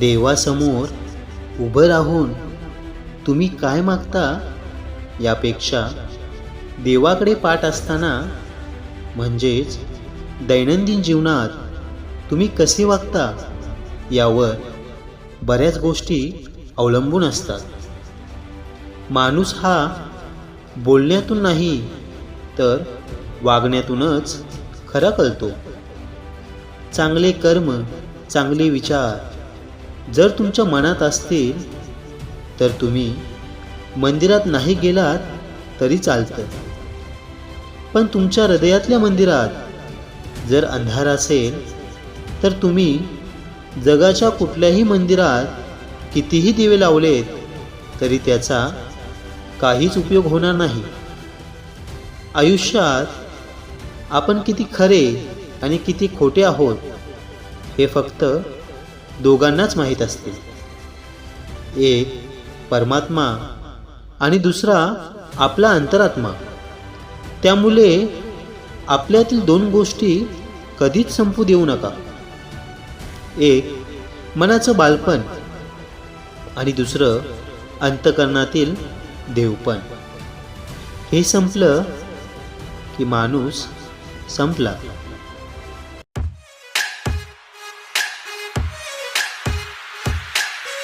देवासमोर उभं राहून तुम्ही काय मागता यापेक्षा देवाकडे पाठ असताना म्हणजेच दैनंदिन जीवनात तुम्ही कसे वागता यावर बऱ्याच गोष्टी अवलंबून असतात. माणूस हा बोलण्यातून नाही तर वागण्यातूनच खरा कळतो. चांगले कर्म चांगले विचार जर तुमच्या मनात असतील तर तुम्ही मंदिरात नाही गेलात तरी चालतं पण तुमच्या हृदयातल्या मंदिरात जर अंधार असेल तर तुम्ही जगाच्या कुठल्याही मंदिरात कितीही दिवे लावलेत तरी त्याचा काहीच उपयोग होणार नाही. आयुष्यात आपण किती खरे आणि किती खोटे आहोत हे फक्त दोघांनाच माहीत असते एक परमात्मा आणि दुसरा आपला अंतरात्मा. त्यामुळे आपल्यातील दोन गोष्टी कधीच संपू देऊ नका. एक मनाचं बालपण आणि दुसरं अंतकरणातील देवपण. हे संपलं की माणूस संपला.